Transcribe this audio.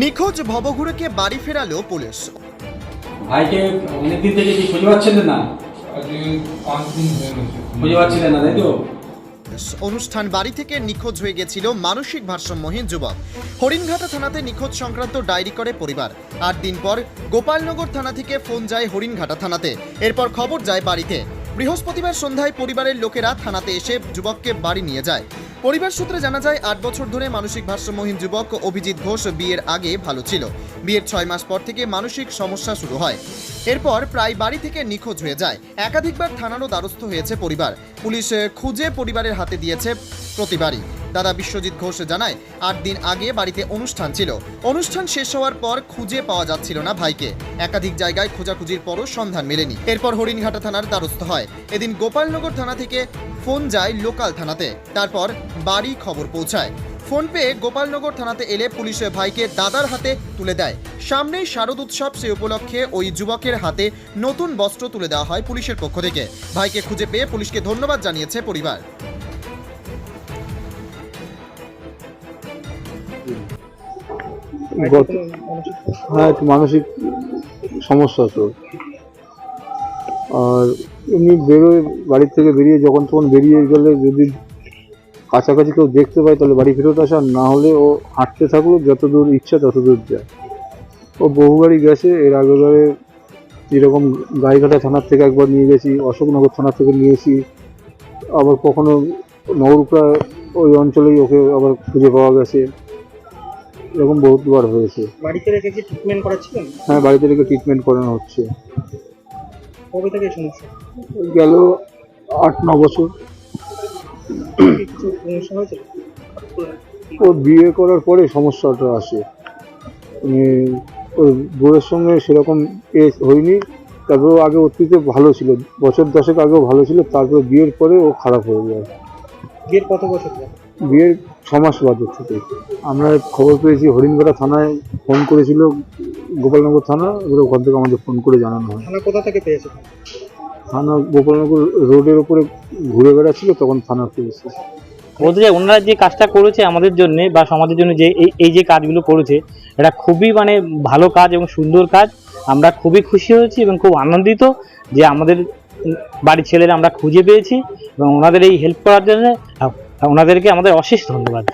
নিখোঁজ ভবঘুরেকে বাড়ি ফেরালো পুলিশ। ভাইকে অনেকদিন থেকে কি খুঁজে পাচ্ছিলেন না? আজকে পাঁচ দিন গেছে খুঁজে পাচ্ছিলেন না তাই তো? অনুষ্ঠান বাড়ি থেকে নিখোঁজ হয়ে গেছিল মানসিক ভারসাম্যহীন যুবক। হরিণঘাটা থানাতে নিখোঁজ সংক্রান্ত ডায়েরি করে পরিবার। আট দিন পর গোপালনগর থানা থেকে ফোন যায় হরিণঘাটা থানাতে। এরপর খবর যায় বাড়িতে। বৃহস্পতিবার সন্ধ্যায় পরিবারের লোকেরা থানাতে এসে যুবককে বাড়ি নিয়ে যায়। পরিবার সূত্রে জানা যায়, আট বছর ধরে মানসিক ভারসাম্যহীন যুবক অভিজিৎ ঘোষ বিয়ের আগে ভালো ছিল। বিয়ের ছয় মাস পর থেকে মানসিক সমস্যা শুরু হয়। এরপর প্রায় বাড়ি থেকে নিখোঁজ হয়ে যায়। একাধিকবার থানারও দ্বারস্থ হয়েছে পরিবার। পুলিশ খুঁজে পরিবারের হাতে দিয়েছে প্রতিবারই। দাদা বিশ্বজিৎ ঘোষ জানায়, আট দিন আগে বাড়িতে অনুষ্ঠান ছিল। অনুষ্ঠান শেষ হওয়ার পর খুঁজে পাওয়া যাচ্ছিল না ভাইকে। একাধিক জায়গায় খোঁজাখুঁজির পরও সন্ধান মেলেনি। এরপর হরিণঘাটা থানার দ্বারস্থ হয়। এদিন গোপালনগর থানা থেকে ফোন যায় লোকাল থানাতে। তারপর বাড়ি খবর পৌঁছায়। ফোন পেয়ে গোপালনগর থানাতে এলে পুলিশ ভাইকে দাদার হাতে তুলে দেয়। সামনেই শারদ উৎসব সে উপলক্ষে ওই যুবকের হাতে নতুন বস্ত্র তুলে দেওয়া হয় পুলিশের পক্ষ থেকে। ভাইকে খুঁজে পেয়ে পুলিশকে ধন্যবাদ জানিয়েছে পরিবার। গত হ্যাঁ একটু মানসিক সমস্যা তো আর এমনি বেরোয় বাড়ির থেকে বেরিয়ে যখন তখন বেরিয়ে গেলে যদি কাছাকাছি কেউ দেখতে পায়, তাহলে বাড়ি ফেরত আসা, না হলে ও হাঁটতে থাকল যত দূর ইচ্ছা তত দূর যায়। ও বহু বাড়ি গেছে, এর আগেবারে এরকম গাইঘাটা থানার থেকে একবার নিয়ে গেছি, অশোকনগর থানার থেকে নিয়েছি আবার কখনো নগরুপড়া ওই অঞ্চলেই ওকে আবার খুঁজে পাওয়া গেছে। এরকম বহুতবার হয়েছে। বাড়িতে রেখে কি ট্রিটমেন্ট করাচ্ছিলেন? হ্যাঁ বাড়িতে রেখে ট্রিটমেন্ট করানো হচ্ছে। কবে থেকে এই সমস্যা? গেল আট ন বছর। কিছু সমস্যা হয়েছিল ও বিয়ে করার পরে সমস্যাটা আসে। মানে ওই বউয়ের সঙ্গে সেরকম এ হয়নি। তারপরে আগে অতীতে ভালো ছিল। বছর দশেক আগেও ভালো ছিল। তারপরে বিয়ের পরে ও খারাপ হয়ে যায়। বিয়ের কত বছর? বিয়ের ছ মাস বাদের থেকে আমরা খবর পেয়েছি হরিণগড়া থানায় ফোন করেছিল গোপালনগর থানা এবার ওখান থেকে আমাদের ফোন করে জানানো হয়। থানা কোথা থেকে পেয়েছে? থানা গোপালনগর রোডের ওপরে ঘুরে বেড়াচ্ছিল তখন থানা পেয়েছে বলতে চাই ওনারা যে কাজটা করেছে আমাদের জন্য বা সমাজের জন্য যে এই এই যে কাজগুলো করেছে এটা খুবই মানে ভালো কাজ এবং সুন্দর কাজ। আমরা খুবই খুশি হয়েছি এবং খুব আনন্দিত যে আমাদের বাড়ির ছেলেরা আমরা খুঁজে পেয়েছি এবং ওনাদের এই হেল্প করার জন্য ওনাদেরকে আমাদের অশেষ ধন্যবাদ।